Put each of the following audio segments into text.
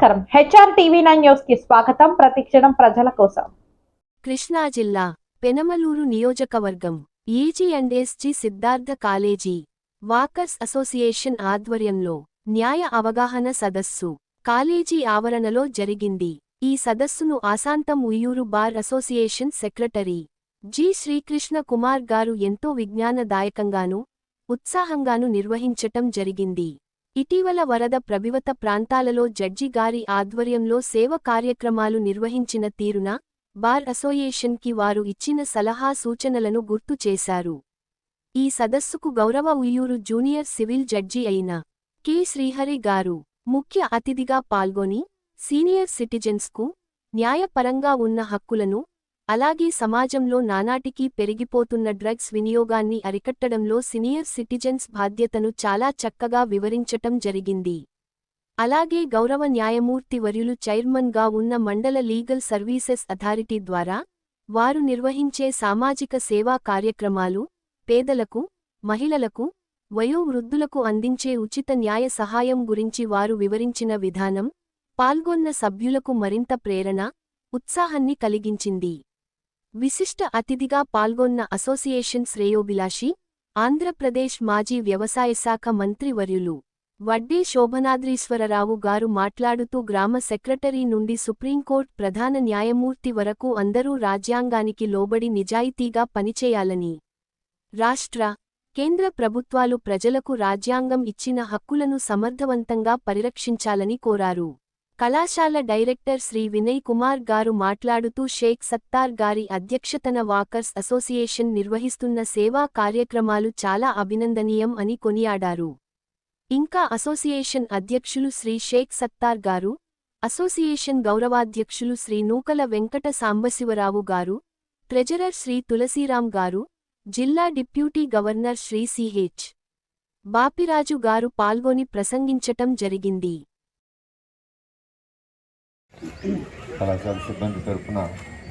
నమస్కారం. HR TV nine న్యూస్కి స్వాగతం. ప్రతిక్షణం ప్రజల కోసం. కృష్ణా జిల్లా పెనమలూరు నియోజకవర్గం ఈజీఎండ్ఎస్జి సిద్ధార్థ కాలేజీ వాకర్స్ అసోసియేషన్ ఆధ్వర్యంలో న్యాయ అవగాహన సదస్సు కాలేజీ ఆవరణలో జరిగింది. ఈ సదస్సును ఆశాంతం Uyyuru bar association secretary G Srikrishna Kumar గారు ఎంతో విజ్ఞానదాయకంగాను ఉత్సాహంగాను నిర్వహించటం జరిగింది. ఇటీవల వరద ప్రభివత ప్రాంతాలలో జడ్జి గారి ఆధ్వర్యంలో సేవ కార్యక్రమాలు నిర్వహించిన తీరున బార్ అసోసియేషన్కి వారు ఇచ్చిన సలహా సూచనలను గుర్తు చేశారు. ఈ సదస్సుకు గౌరవ ఉయ్యూరు జూనియర్ సివిల్ జడ్జి అయిన కె శ్రీహరి గారు ముఖ్య అతిథిగా పాల్గొని సీనియర్ సిటిజన్స్కు న్యాయపరంగా ఉన్న హక్కులను అలాగే సమాజంలో నానాటికీ పెరిగిపోతున్న డ్రగ్స్ వినియోగాన్ని అరికట్టడంలో సీనియర్ సిటిజన్స్ బాధ్యతను చాలా చక్కగా వివరించటం జరిగింది. అలాగే గౌరవ న్యాయమూర్తి వర్యులు చైర్మన్గా ఉన్న మండల లీగల్ సర్వీసెస్ అథారిటీ ద్వారా వారు నిర్వహించే సామాజిక సేవా కార్యక్రమాలు పేదలకు మహిళలకు వయోవృద్ధులకు అందించే ఉచిత న్యాయ సహాయం గురించి వారు వివరించిన విధానం పాల్గొన్న సభ్యులకు మరింత ప్రేరణ ఉత్సాహాన్ని కలిగించింది. విశిష్ట అతిథిగా పాల్గొన్న అసోసియేషన్ శ్రేయోభిలాషి ఆంధ్రప్రదేశ్ మాజీ వ్యవసాయ శాఖ మంత్రివర్యులు వడ్డే శోభనాద్రీశ్వరరావు గారు మాట్లాడుతూ గ్రామ సెక్రటరీ నుండి సుప్రీంకోర్టు ప్రధాన న్యాయమూర్తి వరకు అందరూ రాజ్యాంగానికి లోబడి నిజాయితీగా పనిచేయాలని రాష్ట్ర కేంద్ర ప్రభుత్వాలు ప్రజలకు రాజ్యాంగం ఇచ్చిన హక్కులను సమర్థవంతంగా పరిరక్షించాలని కోరారు. కళాశాల డైరెక్టర్ శ్రీ వినయ్ కుమార్ గారు మాట్లాడుతూ షేక్ సత్తార్ గారి అధ్యక్షతన వాకర్స్ అసోసియేషన్ నిర్వహిస్తున్న సేవా కార్యక్రమాలు చాలా అభినందనీయం అని కొనియాడారు. ఇంకా అసోసియేషన్ అధ్యక్షులు శ్రీ షేక్ సత్తార్ గారు అసోసియేషన్ గౌరవాధ్యక్షులు శ్రీ నూకల వెంకట సాంబశివరావు గారు ట్రెజరర్ శ్రీ తులసీరాం గారు జిల్లా deputy governor Shri C H Bapiraju గారు పాల్గొని ప్రసంగించటం జరిగింది. కళాశాల సిబ్బంది తరఫున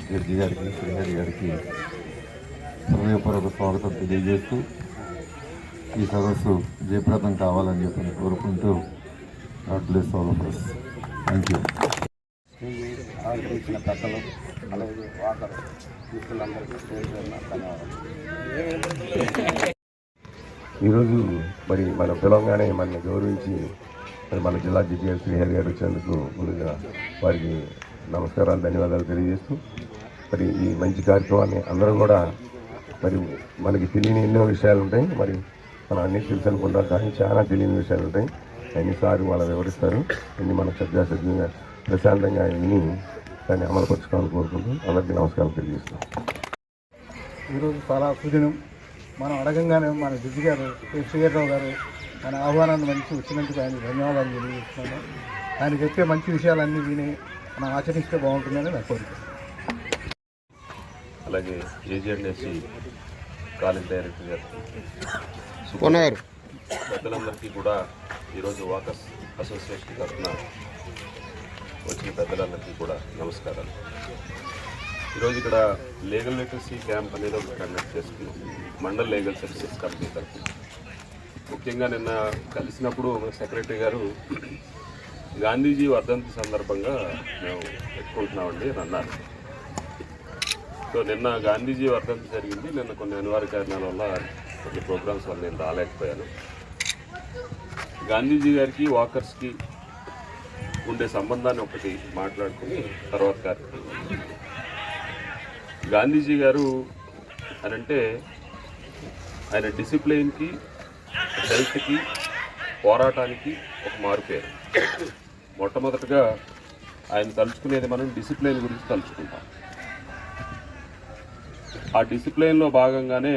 జడ్జి గారికి శ్రీహరి గారికి హృదయపూర్వక స్వాగతం తెలియజేస్తూ ఈ సదస్సు జయప్రదం కావాలని చెప్పి కోరుకుంటూ God bless all of us. Thank you పెద్దలు అలాగే మిత్రులందరికీ ధన్యవాదాలు. ఈరోజు మరి మన పిలవగానే మనల్ని గౌరవించి మరి మన జిల్లా జిటిఎల్ శ్రీహరి గారు వచ్చినందుకు ముందుగా వారికి నమస్కారాలు ధన్యవాదాలు తెలియజేస్తూ మరి ఈ మంచి కార్యక్రమాన్ని అందరూ కూడా మరి మనకి తెలియని ఎన్నో విషయాలు ఉంటాయి. మరి మనం అన్నీ తెలుసు అనుకుంటాం కానీ చాలా తెలియని విషయాలు ఉంటాయి. ఎన్నిసార్లు వాళ్ళు వివరిస్తారు. అన్ని మనం శ్రద్ధాశ్రద్ధంగా ప్రశాంతంగా విని దాన్ని అమలుపరచుకోవాలని కోరుకుంటూ అందరికీ నమస్కారం తెలియజేస్తాం ఈరోజు చాలా సుదినం మనం అడగంగానే మన జడ్జి గారు కె. గారు మన ఆహ్వానాన్ని మంచి వచ్చినందుకు ఆయన ధన్యవాదాలు తెలియజేస్తున్నాను. ఆయన చెప్పే మంచి విషయాలన్నీ విని మనం ఆచరిస్తే బాగుంటుందని నా కోరిక. అలాగే ఏజీఎండ్ఎస్సి కాలేజ్ డైరెక్టర్ గారు. పెద్దలందరికీ కూడా ఈరోజు వాకర్స్ అసోసియేషన్ తరఫున వచ్చిన పెద్దలందరికీ కూడా నమస్కారాలు. ఈరోజు ఇక్కడ లీగల్ లిటరసీ క్యాంప్ అనేది ఒకటి కండక్ట్ చేసుకున్నాం. మండల్ లీగల్ సర్వీసెస్ కంపెనీ తరఫున. ముఖ్యంగా నిన్న కలిసినప్పుడు సెక్రటరీ గారు గాంధీజీ వర్ధంతి సందర్భంగా మేము పెట్టుకుంటున్నామండి అని అన్నారు. సో నిన్న గాంధీజీ వర్ధంతి జరిగింది. నిన్న కొన్ని అనివార్య కారణాల వల్ల కొన్ని ప్రోగ్రామ్స్ వల్ల నేను రాలేకపోయాను. గాంధీజీ గారికి వాకర్స్కి ఉండే సంబంధాన్ని ఒకటి మాట్లాడుకుని తర్వాత కార్యక్రమం. గాంధీజీ గారు అని అంటే ఆయన డిసిప్లిన్కి హెల్త్కి పోరాటానికి ఒక మారుపేరు మొట్టమొదటగా ఆయన తలుచుకునేది మనం డిసిప్లిన్ గురించి తలుచుకుంటాం. ఆ డిసిప్లిన్లో భాగంగానే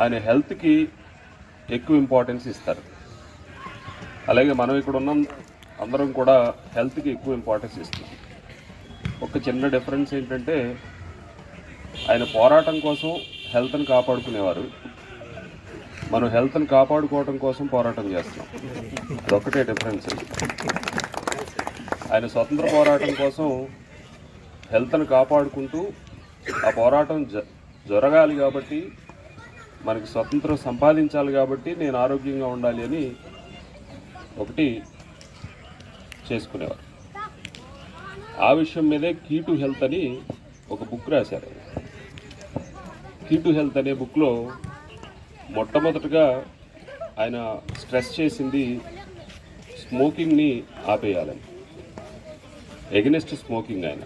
ఆయన హెల్త్కి ఎక్కువ ఇంపార్టెన్స్ ఇస్తారు. అలాగే మనం ఇక్కడ ఉన్న అందరం కూడా హెల్త్కి ఎక్కువ ఇంపార్టెన్స్ ఇస్తాం ఒక చిన్న డిఫరెన్స్ ఏంటంటే ఆయన పోరాటం కోసం హెల్త్ని కాపాడుకునేవారు. మనం హెల్త్ని కాపాడుకోవడం కోసం పోరాటం చేస్తున్నాం. అదొక్కటే డిఫరెన్స్ ఆయన స్వతంత్ర పోరాటం కోసం హెల్త్ని కాపాడుకుంటూ ఆ పోరాటం జ జరగాలి కాబట్టి మనకి స్వతంత్రం సంపాదించాలి కాబట్టి నేను ఆరోగ్యంగా ఉండాలి అని ఒకటి చేసుకునేవారు. ఆ విషయం మీదే కీ టు హెల్త్ అని ఒక బుక్ రాశారు. కీ టు హెల్త్ అనే బుక్లో మొట్టమొదటగా ఆయన స్ట్రెస్ చేసింది స్మోకింగ్ని ఆపేయాలని. ఎగనెస్ట్ స్మోకింగ్ ఆయన.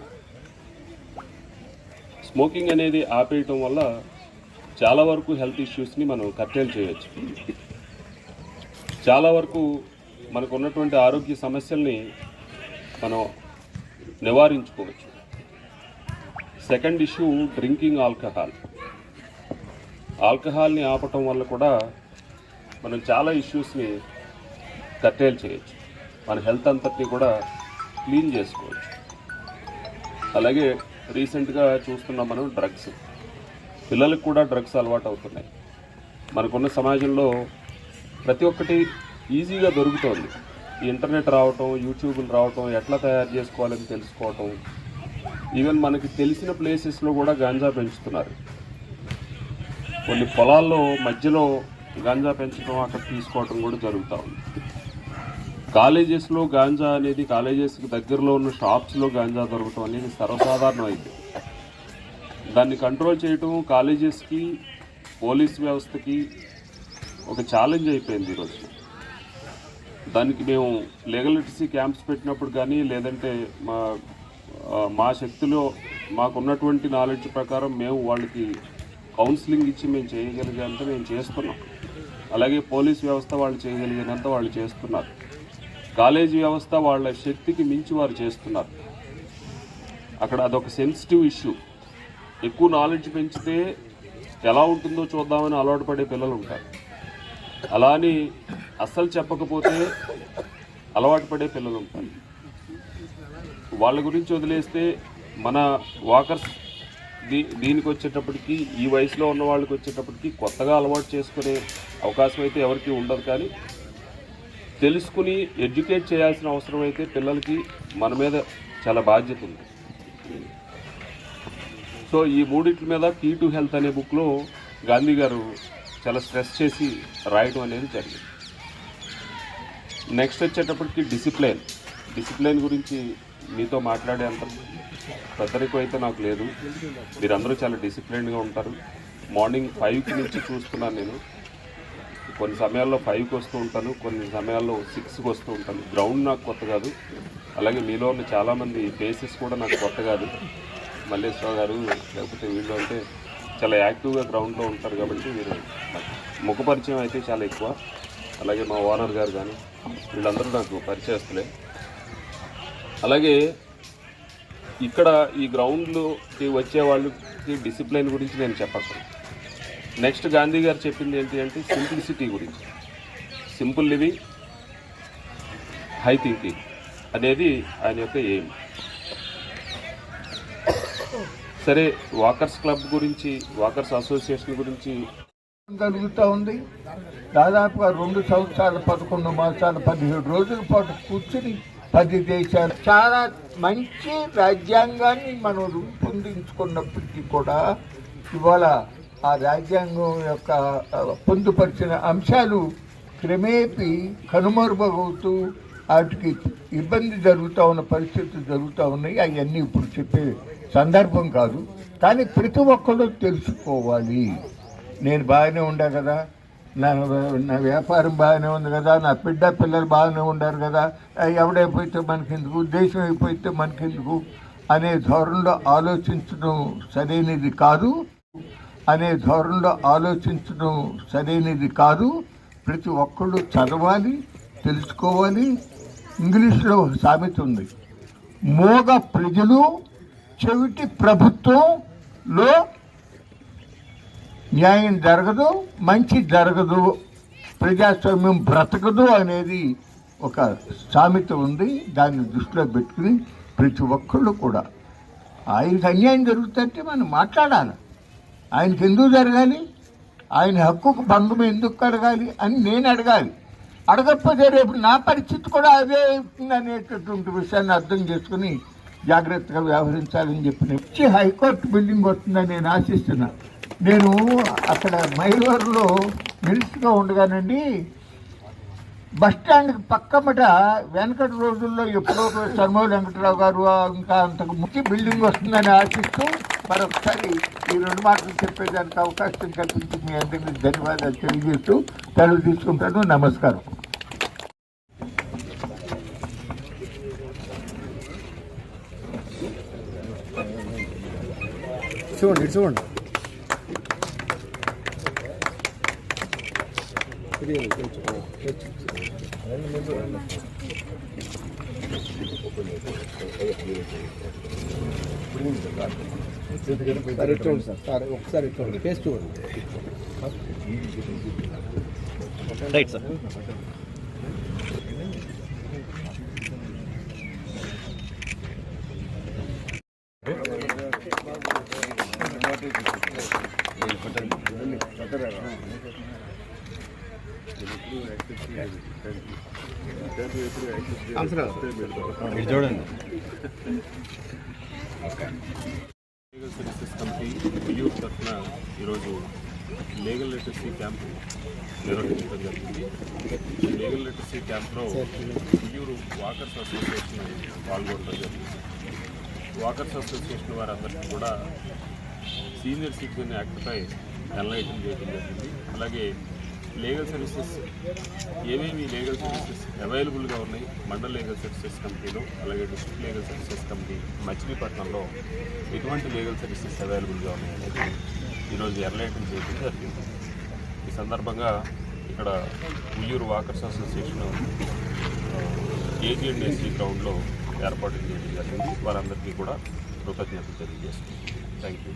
స్మోకింగ్ అనేది ఆపేయటం వల్ల చాలా వరకు హెల్త్ ఇష్యూస్ని మనం కట్టేలు చేయొచ్చు. చాలా వరకు మనకు ఉన్నటువంటి ఆరోగ్య సమస్యల్ని మనం నివారించుకోవచ్చు. సెకండ్ ఇష్యూ డ్రింకింగ్ ఆల్కహాల్ ఆల్కహాల్ని ఆపటం వల్ల కూడా మనం చాలా ఇష్యూస్ని కట్టేలు చేయొచ్చు. మన హెల్త్ అంతటిని కూడా క్లీన్ చేసుకోవచ్చు. అలాగే రీసెంట్గా చూస్తున్నాం మనం డ్రగ్స్. పిల్లలకు కూడా డ్రగ్స్ అలవాటు అవుతున్నాయి. మనకున్న సమాజంలో ప్రతి ఒక్కటి ఈజీగా దొరుకుతోంది. ఇంటర్నెట్ రావటం యూట్యూబ్లు రావటం ఎట్లా తయారు చేసుకోవాలని తెలుసుకోవటం. ఈవెన్ మనకి తెలిసిన ప్లేసెస్లో కూడా గాంజా పెంచుతున్నారు. కొన్ని పొలాల్లో మధ్యలో గాంజా పెంచడం అక్కడ తీసుకోవటం కూడా జరుగుతూ ఉంది. కాలేజెస్లో గాంజా అనేది కాలేజెస్కి దగ్గరలో ఉన్న షాప్స్లో గాంజా దొరకటం అనేది సర్వసాధారణం దాన్ని కంట్రోల్ చేయటం కాలేజెస్కి పోలీస్ వ్యవస్థకి ఒక ఛాలెంజ్ అయిపోయింది ఈరోజు. దానికి మేము లీగల్ లిటరసీ క్యాంప్స్ పెట్టినప్పుడు కానీ లేదంటే మా మా శక్తిలో మాకున్నటువంటి నాలెడ్జ్ ప్రకారం మేము వాళ్ళకి కౌన్సిలింగ్ ఇచ్చి మేము చేయగలిగేంత మేము చేస్తున్నాం. అలాగే పోలీస్ వ్యవస్థ వాళ్ళు చేయగలిగినంత వాళ్ళు చేస్తున్నారు. కాలేజీ వ్యవస్థ వాళ్ళ శక్తికి మించి వారు చేస్తున్నారు. అక్కడ అదొక సెన్సిటివ్ ఇష్యూ ఎక్కువ నాలెడ్జ్ పెంచితే ఎలా ఉంటుందో చూద్దామని అలవాటు పడే పిల్లలు ఉంటారు. అలా అని అస్సలు చెప్పకపోతే అలవాటు పడే పిల్లలు ఉంటారు. వాళ్ళ గురించి వదిలేస్తే మన వాకర్స్ దీ దీనికి వచ్చేటప్పటికి ఈ వయసులో ఉన్న వాళ్ళకి వచ్చేటప్పటికి కొత్తగా అలవాటు చేసుకునే అవకాశం అయితే ఎవరికీ ఉండదు కానీ తెలుసుకుని ఎడ్యుకేట్ చేయాల్సిన అవసరం అయితే పిల్లలకి మన మీద చాలా బాధ్యత ఉంది. సో ఈ మూడింటి మీద కీ టు హెల్త్ అనే బుక్లో గాంధీ గారు చాలా స్ట్రెస్ చేసి రాయడం అనేది జరిగింది. నెక్స్ట్ వచ్చేటప్పటికి డిసిప్లైన్. డిసిప్లైన్ గురించి మీతో మాట్లాడే అంత పెద్దరికం అయితే నాకు లేదు. మీరందరూ చాలా డిసిప్లిన్గా ఉంటారు. మార్నింగ్ ఫైవ్కి నుంచి చూస్తున్నాను నేను. కొన్ని సమయాల్లో ఫైవ్కి వస్తూ ఉంటాను కొన్ని సమయాల్లో సిక్స్కి వస్తూ ఉంటాను. గ్రౌండ్ నాకు కొత్త కాదు. అలాగే మీలో ఉన్న చాలామంది ఫేసెస్ కూడా నాకు కొత్త కాదు. మల్లేశ్వరరావు గారు లేకపోతే వీళ్ళు అంటే చాలా యాక్టివ్గా గ్రౌండ్లో ఉంటారు కాబట్టి మీరు ముఖ పరిచయం అయితే చాలా ఎక్కువ. అలాగే మా ఓనర్ గారు కానీ వీళ్ళందరూ నాకు పరిచయస్తులే. అలాగే ఇక్కడ ఈ గ్రౌండ్లోకి వచ్చే వాళ్ళకి డిసిప్లైన్ గురించి నేను చెప్పక్కర్లేదు. నెక్స్ట్ గాంధీ గారు చెప్పింది ఏంటి అంటే సింప్లిసిటీ గురించి. సింపుల్ లివింగ్ హై థింకింగ్ అనేది ఆయన యొక్క ఎయిమ్. సరే వాకర్స్ క్లబ్ గురించి వాకర్స్ అసోసియేషన్ గురించి జరుగుతూ ఉంది. దాదాపుగా రెండు సంవత్సరాల పదకొండు మాసాల పదిహేడు రోజుల పాటు కూర్చుని పది దేశాలు చాలా మంచి రాజ్యాంగాన్ని మనం రూపొందించుకున్నప్పటికీ కూడా ఇవాళ ఆ రాజ్యాంగం యొక్క పొందుపరిచిన అంశాలు క్రమేపీ కనుమరుగవుతూ వాటికి ఇబ్బంది జరుగుతూ ఉన్న పరిస్థితులు జరుగుతూ ఉన్నాయి. అవన్నీ ఇప్పుడు చెప్పే సందర్భం కాదు. కానీ ప్రతి ఒక్కరూ తెలుసుకోవాలి. నేను బాగానే ఉండా కదా? నా నా వ్యాపారం బాగానే ఉంది కదా నా బిడ్డ పిల్లలు బాగానే ఉన్నారు కదా ఆ, ఎవడైపోతే మనకెందుకు దేశం అయిపోతే మనకెందుకు అనే ధోరణిలో ఆలోచించడం సరైనది కాదు. అనే ధోరణిలో ఆలోచించడం సరైనది కాదు. ప్రతి ఒక్కళ్ళు చదవాలి తెలుసుకోవాలి. ఇంగ్లీష్లో సామెత ఉంది. మోగ ప్రజలు చెవిటి ప్రభుత్వంలో న్యాయం జరగదు మంచి జరగదు ప్రజాస్వామ్యం బ్రతకదు అనేది ఒక సామెత ఉంది. దాన్ని దృష్టిలో పెట్టుకుని ప్రతి ఒక్కళ్ళు కూడా ఆయనకి అన్యాయం జరుగుతుంటే మనం మాట్లాడాలి. ఆయనకి ఎందుకు జరగాలి? ఆయన హక్కుకు భంగం ఎందుకు అడగాలి అని నేను అడగాలి. అడగకపోతే రేపు నా పరిస్థితి కూడా అదే అవుతుంది అనేటటువంటి విషయాన్ని అర్థం చేసుకుని జాగ్రత్తగా వ్యవహరించాలని చెప్పి వచ్చి హైకోర్టు బిల్డింగ్ వస్తుందని నేను ఆశిస్తున్నా నేను అక్కడ మైలవరంలో మిల్స్గా ఉండగానండి బస్ స్టాండ్కి పక్కమట వెనకటి రోజుల్లో ఎప్పుడో చర్మో వెంకటరావు గారు ఇంకా అంతకు ముఖ్య బిల్డింగ్ వస్తుందని ఆశిస్తూ మరొకసారి ఈ రెండు మాటలు చెప్పేదానికి అవకాశం కల్పించి మీ అందరికీ ధన్యవాదాలు తెలియజేస్తూ సెలవు తీసుకుంటాను. నమస్కారం. చూడండి. ఇటు చూడండి సార్ ఇటు చూడండి సార్ సార్ ఒకసారి ఇటు చూడండి ఫేస్ చూడండి లీగల్ సర్వీసెస్ కమిటీ ఉయ్యూరు తరఫున ఈరోజు లీగల్ లిటరసీ క్యాంప్ నిర్వహించడం జరిగింది లీగల్ లిటరసీ క్యాంప్లో ఉయ్యూరు వాకర్స్ అసోసియేషన్ పాల్గొనడం జరిగింది వాకర్స్ అసోసియేషన్ వారందరికీ కూడా సీనియర్ సిటిజన్ యాక్ట్పై ఎన్లైటన్ చేయడం జరిగింది. అలాగే లీగల్ సర్వీసెస్ ఏమేమి లీగల్ సర్వీసెస్ అవైలబుల్గా ఉన్నాయి? మండల్ లీగల్ సర్వీసెస్ కంపెనీలో అలాగే డిస్ట్రిక్ట్ లీగల్ సర్వీసెస్ కంపెనీ మచిలీపట్నంలో ఎటువంటి లీగల్ సర్వీసెస్ అవైలబుల్గా ఉన్నాయి అనేది ఈరోజు ఎన్లైటన్ చేయడం జరిగింది. ఈ సందర్భంగా ఇక్కడ ఉయ్యూరు వాకర్స్ అసోసియేషన్ ఏజీఎండ్ఎస్సీ గ్రౌండ్లో ఏర్పాటు చేయడం జరిగింది. వారందరికీ కూడా కృతజ్ఞతలు తెలియజేస్తున్నాం. Thank you